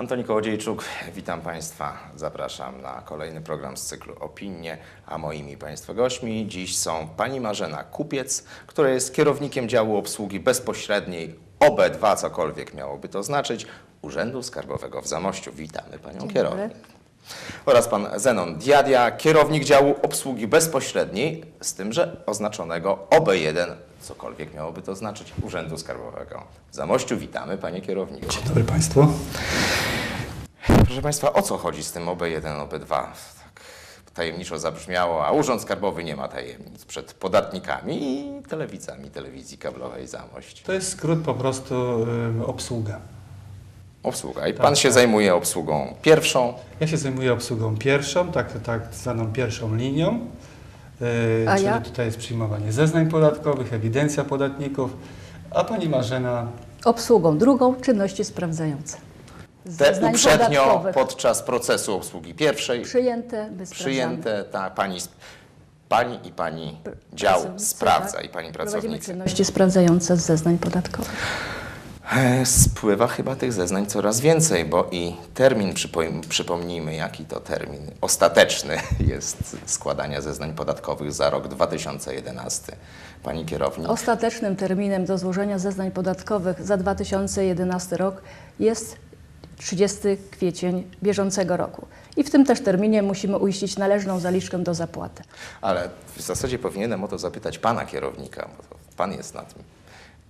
Antoni Kołodziejczuk, witam Państwa. Zapraszam na kolejny program z cyklu Opinie, a moimi Państwa gośćmi dziś są pani Marzena Kupiec, która jest kierownikiem działu obsługi bezpośredniej OB2, cokolwiek miałoby to znaczyć, Urzędu Skarbowego w Zamościu. Witamy Panią kierownik. Oraz pan Zenon Diadia, kierownik działu obsługi bezpośredniej, z tym, że oznaczonego OB1, cokolwiek miałoby to znaczyć, Urzędu Skarbowego w Zamościu. Witamy Panie kierowniku. Dzień dobry Państwu. Proszę Państwa, o co chodzi z tym OB1, OB2? Tak tajemniczo zabrzmiało, a Urząd Skarbowy nie ma tajemnic przed podatnikami i telewidzami telewizji kablowej Zamość. To jest skrót po prostu y, obsługa. Obsługa. I Tak, Pan się tak. zajmuje obsługą pierwszą, Ja się zajmuję obsługą pierwszą, tak, tak zwaną pierwszą linią. Y, A czyli ja? tutaj jest przyjmowanie zeznań podatkowych, ewidencja podatników, a Pani Marzena Obsługą drugą czynności sprawdzające. te uprzednio podatkowych podczas procesu obsługi pierwszej przyjęte, by przyjęte, ta pani, pani i pani dział sprawdza tak? i pani Prowadzimy pracownicy. czynności sprawdzające z zeznań podatkowych. E, Spływa chyba tych zeznań coraz więcej, bo i termin, przypom- przypomnijmy jaki to termin ostateczny jest składania zeznań podatkowych za rok 2011. Pani kierownik, Ostatecznym terminem do złożenia zeznań podatkowych za 2011 rok jest 30 kwiecień bieżącego roku. I w tym też terminie musimy uiścić należną zaliczkę do zapłaty. ale w zasadzie powinienem o to zapytać pana kierownika, bo to pan jest na tym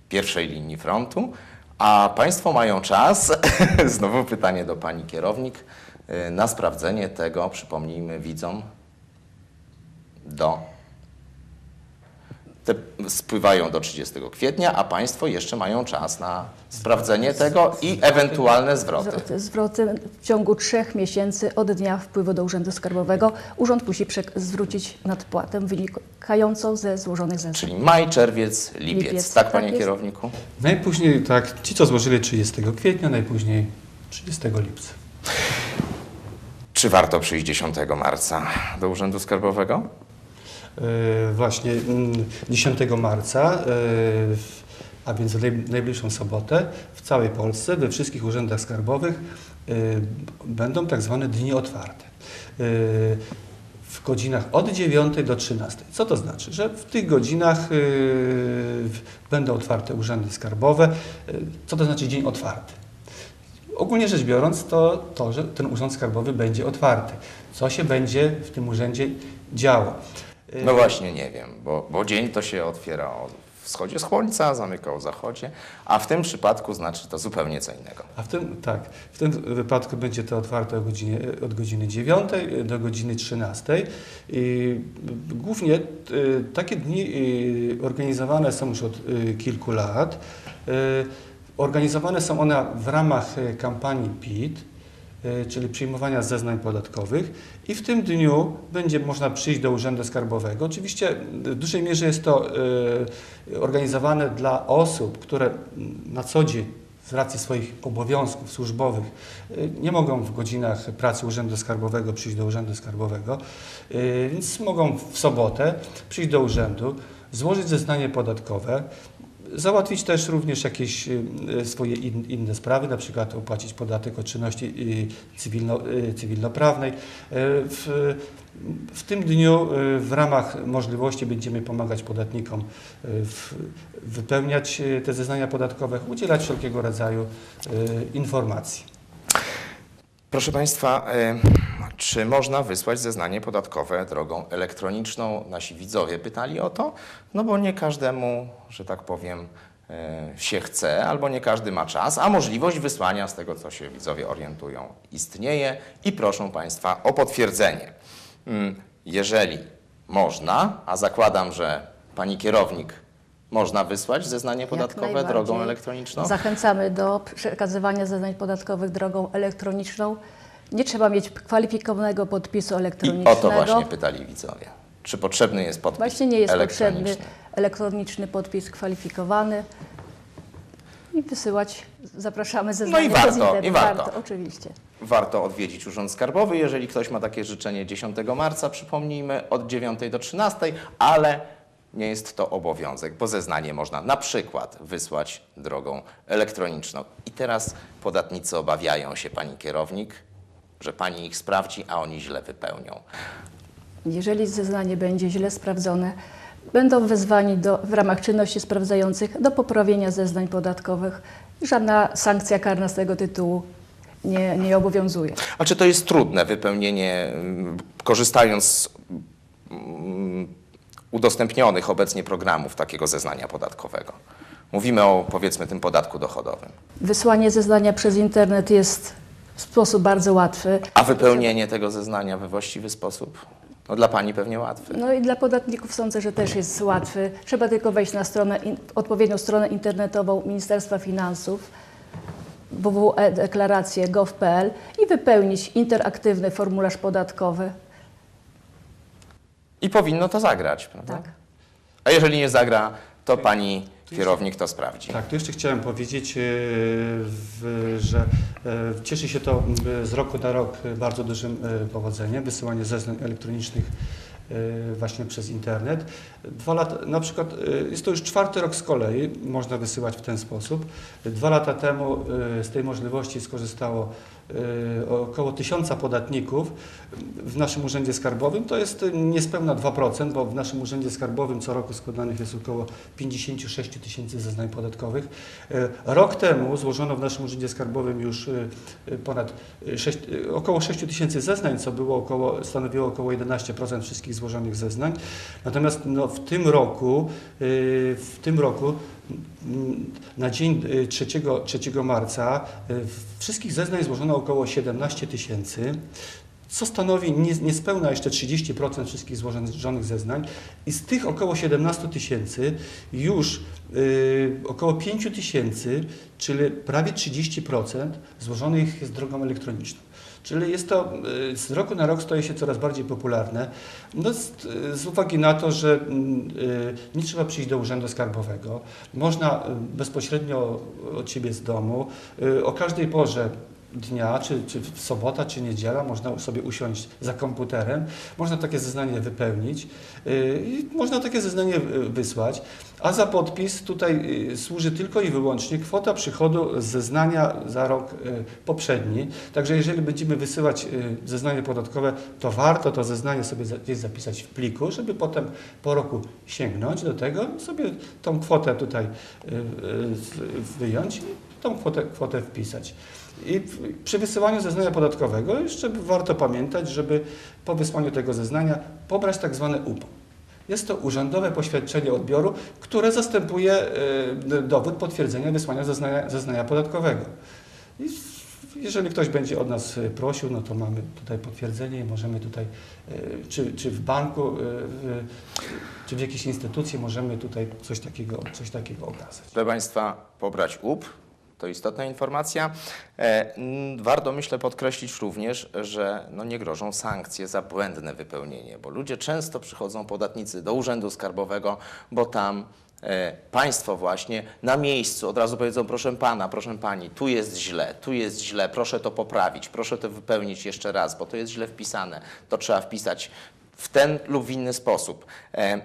pierwszej linii frontu, a państwo mają czas, znowu pytanie do pani kierownik, e, na sprawdzenie tego, przypomnijmy widzom, do te spływają do 30 kwietnia, a Państwo jeszcze mają czas na sprawdzenie tego i ewentualne zwroty. Zwroty, w ciągu trzech miesięcy od dnia wpływu do Urzędu Skarbowego urząd musi zwrócić nadpłatę wynikającą ze złożonych zeznań. Czyli maj, czerwiec, lipiec. Lipiec, Tak, tak Panie jest. kierowniku? najpóźniej, tak, ci co złożyli 30 kwietnia, najpóźniej 30 lipca. Czy warto przyjść 10 marca do Urzędu Skarbowego? E, Właśnie mm, 10 marca, e, a więc w naj- najbliższą sobotę, w całej Polsce, we wszystkich urzędach skarbowych e, będą tak zwane dni otwarte. W godzinach od 9 do 13. Co to znaczy? Że w tych godzinach będą otwarte urzędy skarbowe. Co to znaczy dzień otwarty? Ogólnie rzecz biorąc, to to, że ten urząd skarbowy będzie otwarty. Co się będzie w tym urzędzie działo? E, No właśnie, nie wiem, bo, bo dzień to się otwiera o wschodzie słońca, zamyka o zachodzie, a w tym przypadku znaczy to zupełnie co innego. A w tym, tak, w tym wypadku będzie to otwarte o godzinie, od godziny 9 do godziny 13. I głównie y, takie dni y, organizowane są już od y, kilku lat. Organizowane są one w ramach kampanii PIT, czyli przyjmowania zeznań podatkowych i w tym dniu będzie można przyjść do Urzędu Skarbowego. Oczywiście w dużej mierze jest to y, organizowane dla osób, które na co dzień z racji swoich obowiązków służbowych y, nie mogą w godzinach pracy Urzędu Skarbowego przyjść do Urzędu Skarbowego, y, więc mogą w sobotę przyjść do urzędu, złożyć zeznanie podatkowe, załatwić też również jakieś y, y, swoje in, inne sprawy, na przykład opłacić podatek od czynności y, cywilno, cywilnoprawnej. W, w tym dniu w ramach możliwości będziemy pomagać podatnikom w, wypełniać te zeznania podatkowe, udzielać wszelkiego rodzaju informacji. Proszę Państwa, czy można wysłać zeznanie podatkowe drogą elektroniczną? Nasi widzowie pytali o to, no bo nie każdemu, że tak powiem, e, się chce, albo nie każdy ma czas, a możliwość wysłania, z tego co się widzowie orientują, istnieje i proszę Państwa o potwierdzenie. Mm, Jeżeli można, a zakładam, że Pani kierownik można wysłać zeznanie podatkowe drogą elektroniczną? Zachęcamy do przekazywania zeznań podatkowych drogą elektroniczną. Nie trzeba mieć kwalifikowanego podpisu I elektronicznego. o to właśnie pytali widzowie. Czy potrzebny jest podpis Właśnie nie jest potrzebny elektroniczny? elektroniczny podpis kwalifikowany. I wysyłać, zapraszamy No zeznania i warto, i warto. oczywiście. Warto odwiedzić Urząd Skarbowy, jeżeli ktoś ma takie życzenie 10 marca, przypomnijmy, od 9 do 13, ale nie jest to obowiązek, bo zeznanie można na przykład wysłać drogą elektroniczną. I teraz podatnicy obawiają się, pani kierownik, że pani ich sprawdzi, a oni źle wypełnią. Jeżeli zeznanie będzie źle sprawdzone, będą wezwani do, w ramach czynności sprawdzających do poprawienia zeznań podatkowych. Żadna sankcja karna z tego tytułu nie, nie obowiązuje. A czy to jest trudne wypełnienie, mm, korzystając z mm, udostępnionych obecnie programów takiego zeznania podatkowego? Mówimy o powiedzmy tym podatku dochodowym. Wysłanie zeznania przez internet jest w sposób bardzo łatwy. A wypełnienie tego zeznania we właściwy sposób? No dla pani pewnie łatwy. No i dla podatników sądzę, że też jest łatwy. Trzeba tylko wejść na stronę, odpowiednią stronę internetową Ministerstwa Finansów www.deklaracje.gov.pl i wypełnić interaktywny formularz podatkowy. I powinno to zagrać, prawda? Tak. A jeżeli nie zagra, to pani kierownik to sprawdzi. Tak, tu jeszcze chciałem powiedzieć, e, że e, cieszy się to z roku na rok e, bardzo dużym powodzeniem, wysyłanie zeznań elektronicznych właśnie przez internet. Dwa lata, na przykład jest to już czwarty rok z kolei, można wysyłać w ten sposób. Dwa lata temu z tej możliwości skorzystało około tysiąca podatników w naszym Urzędzie Skarbowym. To jest e, niespełna 2%, bo w naszym Urzędzie Skarbowym co roku składanych jest około 56 tysięcy zeznań podatkowych. E, Rok temu złożono w naszym Urzędzie Skarbowym już e, e, ponad e, 6, e, około 6 tysięcy zeznań, co było około, stanowiło około 11% wszystkich złożonych zeznań. Natomiast no, w tym roku, e, w tym roku na dzień e, 3, 3 marca e, wszystkich zeznań złożono około 17 tysięcy, co stanowi nie- niespełna jeszcze 30% wszystkich złożonych zeznań i z tych około 17 tysięcy już y, około 5 tysięcy, czyli prawie 30% złożonych jest drogą elektroniczną. Czyli jest to y, z roku na rok staje się coraz bardziej popularne. No, z, z uwagi na to, że mm, y, nie trzeba przyjść do urzędu skarbowego, można y, bezpośrednio od siebie z domu, y, o każdej porze dnia, czy, czy sobota, czy niedziela, można sobie usiąść za komputerem, można takie zeznanie wypełnić yy, i można takie zeznanie yy, wysłać, a za podpis tutaj yy, służy tylko i wyłącznie kwota przychodu z zeznania za rok poprzedni. Także jeżeli będziemy wysyłać zeznanie podatkowe, to warto to zeznanie sobie gdzieś zapisać w pliku, żeby potem po roku sięgnąć do tego, sobie tą kwotę tutaj wyjąć tą kwotę, kwotę wpisać. I przy wysyłaniu zeznania podatkowego jeszcze warto pamiętać, żeby po wysłaniu tego zeznania pobrać tak zwany UPO. Jest to urzędowe poświadczenie odbioru, które zastępuje e, dowód potwierdzenia wysłania zeznania, zeznania podatkowego. I jeżeli ktoś będzie od nas e, prosił, no to mamy tutaj potwierdzenie i możemy tutaj, e, czy, czy w banku, czy w jakiejś instytucji możemy tutaj coś takiego, coś takiego okazać. Proszę Państwa, pobrać up. To istotna informacja. E, Warto, myślę, podkreślić również, że no nie grożą sankcje za błędne wypełnienie, bo ludzie często przychodzą, podatnicy, do Urzędu Skarbowego, bo tam e, państwo właśnie na miejscu od razu powiedzą, proszę pana, proszę pani, tu jest źle, tu jest źle, proszę to poprawić, proszę to wypełnić jeszcze raz, bo to jest źle wpisane. To trzeba wpisać w ten lub w inny sposób. E,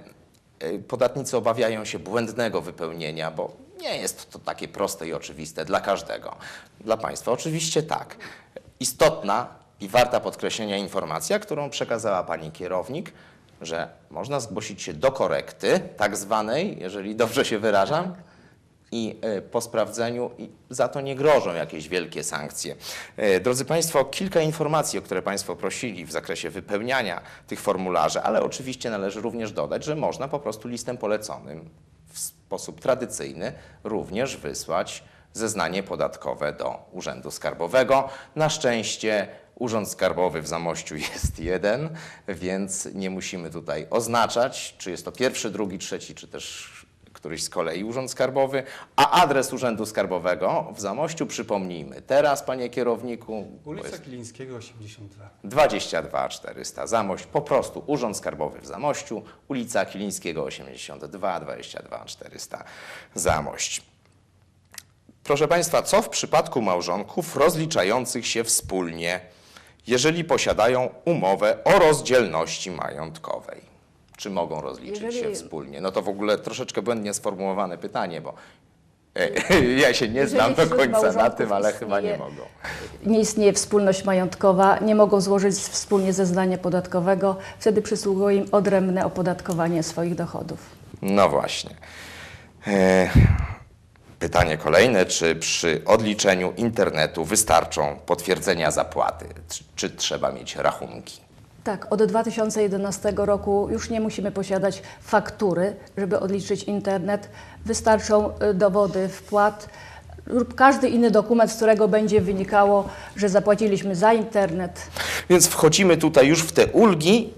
Podatnicy obawiają się błędnego wypełnienia, bo nie jest to takie proste i oczywiste dla każdego. Dla Państwa oczywiście tak. Istotna i warta podkreślenia informacja, którą przekazała Pani kierownik, że można zgłosić się do korekty, tak zwanej, jeżeli dobrze się wyrażam, i y, po sprawdzeniu za to nie grożą jakieś wielkie sankcje. Y, Drodzy Państwo, kilka informacji, o które Państwo prosili w zakresie wypełniania tych formularzy, ale oczywiście należy również dodać, że można po prostu listem poleconym sposób tradycyjny również wysłać zeznanie podatkowe do Urzędu Skarbowego. Na szczęście Urząd Skarbowy w Zamościu jest jeden, więc nie musimy tutaj oznaczać, czy jest to pierwszy, drugi, trzeci, czy też któryś z kolei Urząd Skarbowy, a adres Urzędu Skarbowego w Zamościu przypomnijmy. Teraz, panie kierowniku, Ulica jest Kilińskiego 82. 22 400 Zamość, po prostu Urząd Skarbowy w Zamościu, ulica Kilińskiego 82 22 400 Zamość. Proszę Państwa, co w przypadku małżonków rozliczających się wspólnie, jeżeli posiadają umowę o rozdzielności majątkowej? Czy mogą rozliczyć się Jeżeli- wspólnie? No to w ogóle troszeczkę błędnie sformułowane pytanie, bo e, ja się nie znam do końca na tym, ale chyba nie mogą. nie istnieje wspólność majątkowa, nie mogą złożyć wspólnie zeznania podatkowego, wtedy przysługuje im odrębne opodatkowanie swoich dochodów. No właśnie. E, Pytanie kolejne, czy przy odliczeniu internetu wystarczą potwierdzenia zapłaty, czy trzeba mieć rachunki? Tak, od 2011 roku już nie musimy posiadać faktury, żeby odliczyć internet. Wystarczą y, dowody wpłat lub każdy inny dokument, z którego będzie wynikało, że zapłaciliśmy za internet. Więc wchodzimy tutaj już w te ulgi.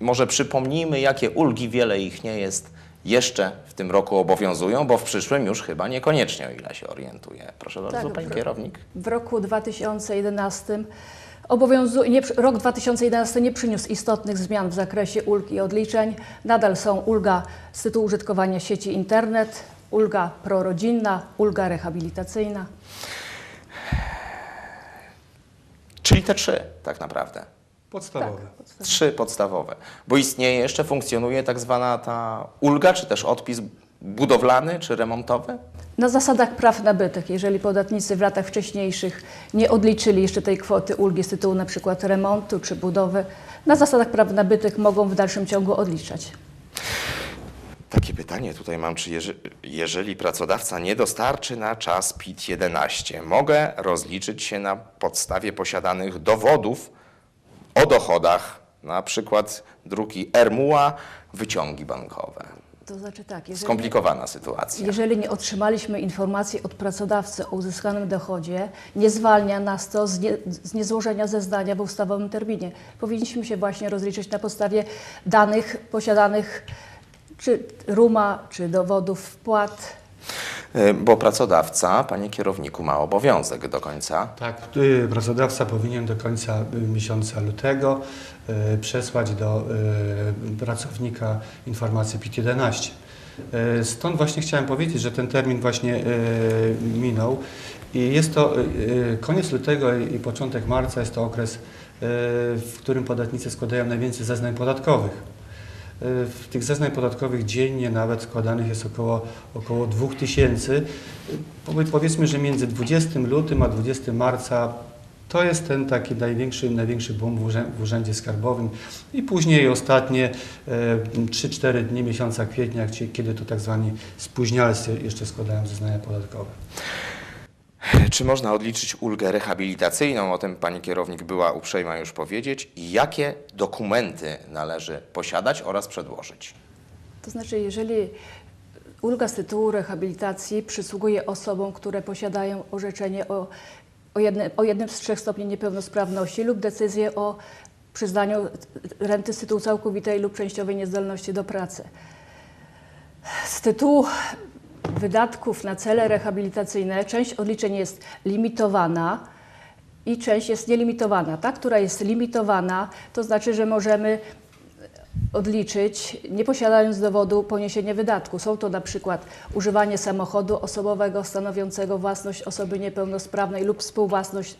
Może przypomnijmy, jakie ulgi, wiele ich nie jest, jeszcze w tym roku obowiązują, bo w przyszłym już chyba niekoniecznie, o ile się orientuję. Proszę bardzo, Tak, pani kierownik. W roku 2011 obowiązuje, nie, rok 2011 nie przyniósł istotnych zmian w zakresie ulg i odliczeń. Nadal są ulga z tytułu użytkowania sieci internet, ulga prorodzinna, ulga rehabilitacyjna. Czyli te trzy tak naprawdę. Podstawowe. Trzy podstawowe. Bo istnieje jeszcze, funkcjonuje tak zwana ta ulga, czy też odpis budowlany, czy remontowy? Na zasadach praw nabytych, jeżeli podatnicy w latach wcześniejszych nie odliczyli jeszcze tej kwoty ulgi z tytułu na przykład remontu czy budowy, na zasadach praw nabytych mogą w dalszym ciągu odliczać. Takie pytanie tutaj mam, czy jeże, jeżeli pracodawca nie dostarczy na czas PIT-11, mogę rozliczyć się na podstawie posiadanych dowodów o dochodach, na przykład druki RMUA, wyciągi bankowe. To znaczy tak, jeżeli... Skomplikowana sytuacja. Jeżeli nie otrzymaliśmy informacji od pracodawcy o uzyskanym dochodzie, nie zwalnia nas to z, nie, z niezłożenia zeznania w ustawowym terminie. Powinniśmy się właśnie rozliczyć na podstawie danych posiadanych, czy RUMA, czy dowodów wpłat. Y, Bo pracodawca, panie kierowniku, ma obowiązek do końca Tak, y, pracodawca powinien do końca y, miesiąca lutego przesłać do y, pracownika informację PIT-11. Y, Stąd właśnie chciałem powiedzieć, że ten termin właśnie minął i jest to koniec lutego i początek marca jest to okres, w którym podatnicy składają najwięcej zeznań podatkowych. W tych zeznań podatkowych dziennie nawet składanych jest około, około 2000. Y, powie- Powiedzmy, że między 20 lutym a 20 marca to jest ten taki największy, największy boom w, urzę, w Urzędzie Skarbowym i później ostatnie e, 3-4 dni miesiąca kwietnia, kiedy to tak zwani spóźnialcy jeszcze składają zeznania podatkowe. Czy można odliczyć ulgę rehabilitacyjną? O tym pani kierownik była uprzejma już powiedzieć. I jakie dokumenty należy posiadać oraz przedłożyć? To znaczy, jeżeli ulga z tytułu rehabilitacji przysługuje osobom, które posiadają orzeczenie o, o, jednym, o jednym z trzech stopni niepełnosprawności lub decyzję o przyznaniu renty z tytułu całkowitej lub częściowej niezdolności do pracy. Z tytułu wydatków na cele rehabilitacyjne część odliczeń jest limitowana i część jest nielimitowana. Ta, która jest limitowana, to znaczy, że możemy odliczyć, nie posiadając dowodu poniesienia wydatku. Są to na przykład używanie samochodu osobowego stanowiącego własność osoby niepełnosprawnej lub współwłasność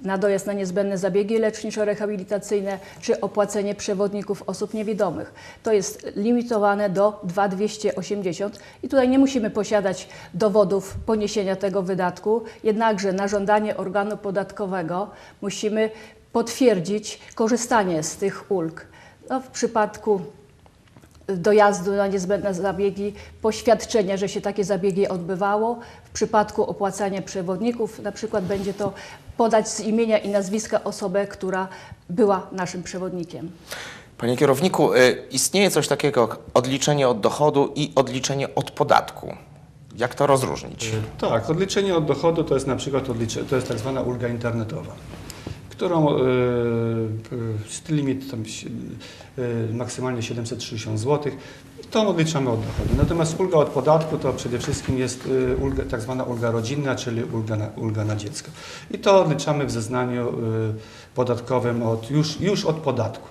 na dojazd na niezbędne zabiegi leczniczo-rehabilitacyjne czy opłacenie przewodników osób niewidomych. To jest limitowane do 2280 i tutaj nie musimy posiadać dowodów poniesienia tego wydatku, jednakże na żądanie organu podatkowego musimy potwierdzić korzystanie z tych ulg. No, w przypadku dojazdu na niezbędne zabiegi, poświadczenia, że się takie zabiegi odbywało. W przypadku opłacania przewodników, na przykład będzie to podać z imienia i nazwiska osobę, która była naszym przewodnikiem. Panie kierowniku, y, istnieje coś takiego jak odliczenie od dochodu i odliczenie od podatku. Jak to rozróżnić? Tak, odliczenie od dochodu to jest na przykład odlicze, to jest tak zwana ulga internetowa, którą y, y, limit tam, y, maksymalnie 760 zł. Tą odliczamy od dochodu. Natomiast ulga od podatku to przede wszystkim jest ulga, tak zwana ulga rodzinna, czyli ulga na, ulga na dziecko. I to odliczamy w zeznaniu podatkowym od, już, już od podatku.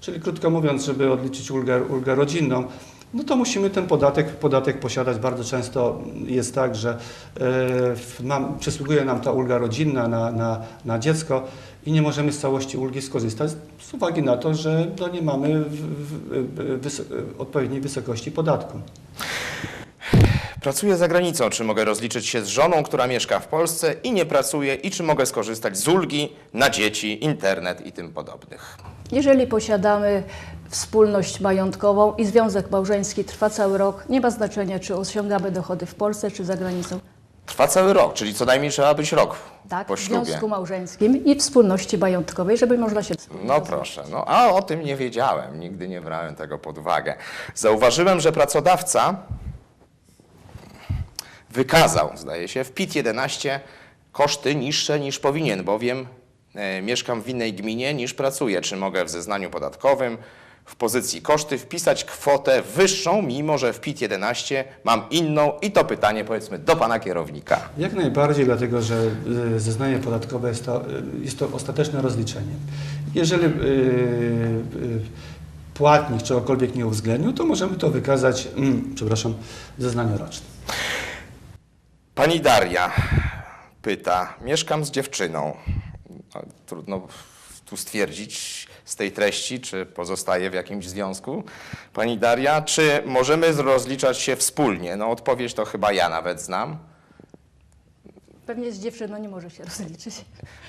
Czyli krótko mówiąc, żeby odliczyć ulgę, ulgę rodzinną, no to musimy ten podatek, podatek posiadać. Bardzo często jest tak, że e, przysługuje nam ta ulga rodzinna na, na, na dziecko i nie możemy z całości ulgi skorzystać z uwagi na to, że no, nie mamy w, w, wys, odpowiedniej wysokości podatku. Pracuję za granicą. Czy mogę rozliczyć się z żoną, która mieszka w Polsce i nie pracuje? I czy mogę skorzystać z ulgi na dzieci, internet i tym podobnych? Jeżeli posiadamy wspólność majątkową i związek małżeński trwa cały rok, nie ma znaczenia, czy osiągamy dochody w Polsce, czy za granicą. Trwa cały rok, czyli co najmniej trzeba być rok Tak, po w ślubie. związku małżeńskim i wspólności majątkowej, żeby można się... No proszę, no a o tym nie wiedziałem, nigdy nie brałem tego pod uwagę. Zauważyłem, że pracodawca wykazał, zdaje się, w PIT-11 koszty niższe niż powinien, bowiem e, mieszkam w innej gminie niż pracuję. Czy mogę w zeznaniu podatkowym w pozycji koszty wpisać kwotę wyższą, mimo że w PIT-11 mam inną i to pytanie powiedzmy do pana kierownika. Jak najbardziej, dlatego że y, zeznanie podatkowe jest to, y, jest to ostateczne rozliczenie. Jeżeli y, y, płatnik czegokolwiek nie uwzględnił, to możemy to wykazać, mm, przepraszam, w zeznaniu rocznym. Pani Daria pyta, mieszkam z dziewczyną. No, Trudno tu stwierdzić z tej treści, czy pozostaje w jakimś związku. Pani Daria, czy możemy rozliczać się wspólnie? No odpowiedź to chyba ja nawet znam. Pewnie z dziewczyną nie może się rozliczyć.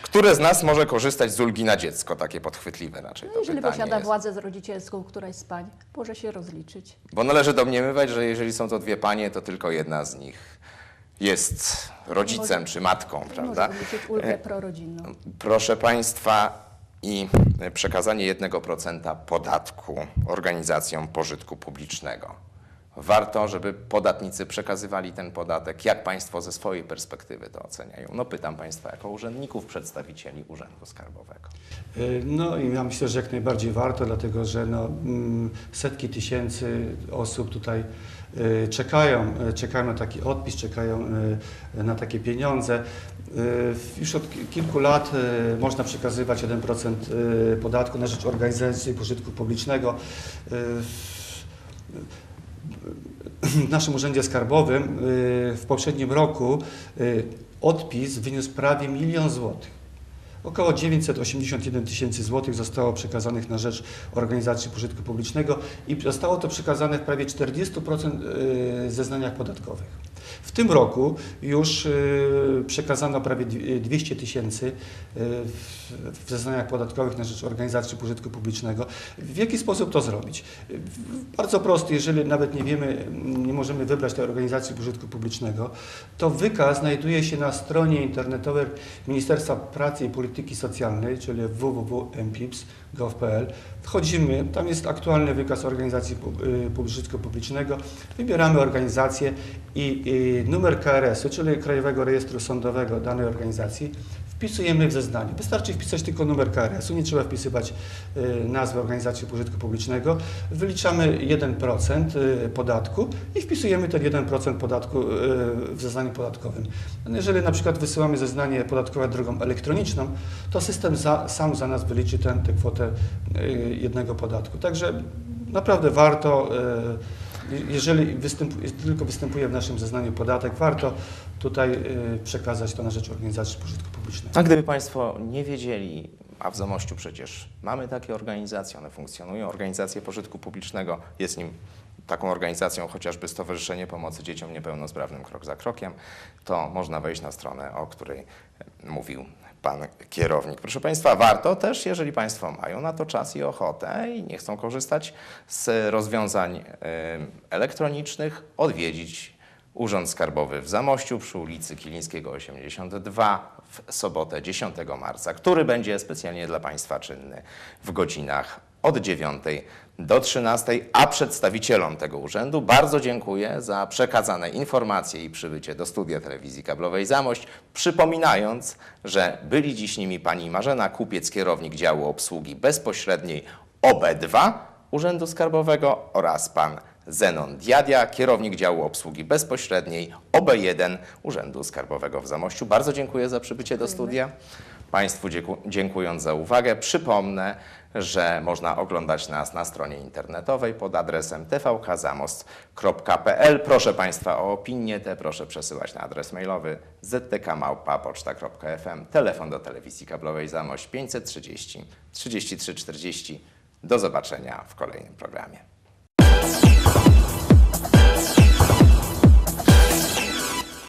Które z nas może korzystać z ulgi na dziecko? Takie podchwytliwe raczej to Jeżeli posiada jest. władzę rodzicielską któraś z pań, może się rozliczyć. Bo należy domniemywać, że jeżeli są to dwie panie, to tylko jedna z nich jest rodzicem czy matką, prawda? Może ulgę prorodzinną. Proszę Państwa, i przekazanie 1% podatku organizacjom pożytku publicznego. Warto, żeby podatnicy przekazywali ten podatek. Jak Państwo ze swojej perspektywy to oceniają? No pytam Państwa jako urzędników, przedstawicieli Urzędu Skarbowego. Y, No i ja myślę, że jak najbardziej warto, dlatego że no, mm, setki tysięcy osób tutaj y, czekają, y, czekają na taki odpis, czekają na takie pieniądze. Już od ki- kilku lat można przekazywać 1% y, podatku na rzecz organizacji pożytku publicznego. W naszym Urzędzie Skarbowym y, w poprzednim roku y, odpis wyniósł prawie milion złotych. Około 981 tysięcy złotych zostało przekazanych na rzecz organizacji pożytku publicznego i zostało to przekazane w prawie 40% y, zeznaniach podatkowych. W tym roku już y, przekazano prawie dwi- 200 tysięcy y, w- zeznaniach podatkowych na rzecz organizacji pożytku publicznego. W jaki sposób to zrobić? Bardzo prosty, jeżeli nawet nie wiemy, nie możemy wybrać tej organizacji pożytku publicznego, to wykaz znajduje się na stronie internetowej Ministerstwa Pracy i Polityki Socjalnej, czyli www.mpips.gov.pl. Wchodzimy, tam jest aktualny wykaz organizacji pu- y, pożytku publicznego, wybieramy organizację i, i numer KRS-u, czyli Krajowego Rejestru Sądowego danej organizacji, wpisujemy w zeznaniu. Wystarczy wpisać tylko numer KRS-u, nie trzeba wpisywać y, nazwy organizacji pożytku publicznego. Wyliczamy 1% y, podatku i wpisujemy ten 1% podatku y, w zeznaniu podatkowym. No, Jeżeli na przykład wysyłamy zeznanie podatkowe drogą elektroniczną, to system za, sam za nas wyliczy tę tę kwotę jednego podatku. Także naprawdę warto, jeżeli występuje, tylko występuje w naszym zeznaniu podatek, warto tutaj y, przekazać to na rzecz organizacji pożytku publicznego. A gdyby Państwo nie wiedzieli, a w Zamościu przecież mamy takie organizacje, one funkcjonują, organizacje pożytku publicznego, jest nim taką organizacją chociażby Stowarzyszenie Pomocy Dzieciom Niepełnosprawnym Krok za Krokiem, to można wejść na stronę, o której mówił Pan kierownik. Proszę Państwa, warto też, jeżeli Państwo mają na to czas i ochotę i nie chcą korzystać z rozwiązań em, elektronicznych, odwiedzić Urząd Skarbowy w Zamościu przy ulicy Kilińskiego 82 w sobotę 10 marca, który będzie specjalnie dla Państwa czynny w godzinach od 9 do 13, a przedstawicielom tego urzędu bardzo dziękuję za przekazane informacje i przybycie do studia telewizji kablowej Zamość, przypominając, że byli dziś nimi pani Marzena Kupiec, kierownik działu obsługi bezpośredniej OB2 Urzędu Skarbowego oraz pan Zenon Diadia, kierownik działu obsługi bezpośredniej OB1 Urzędu Skarbowego w Zamościu. Bardzo dziękuję za przybycie do studia. Państwu dziękując za uwagę, przypomnę, że można oglądać nas na stronie internetowej pod adresem tvkzamost.pl. Proszę Państwa o opinie te proszę przesyłać na adres mailowy ztkmałpa.poczta.fm. Telefon do telewizji kablowej Zamość 530 33 40. Do zobaczenia w kolejnym programie. Yeah.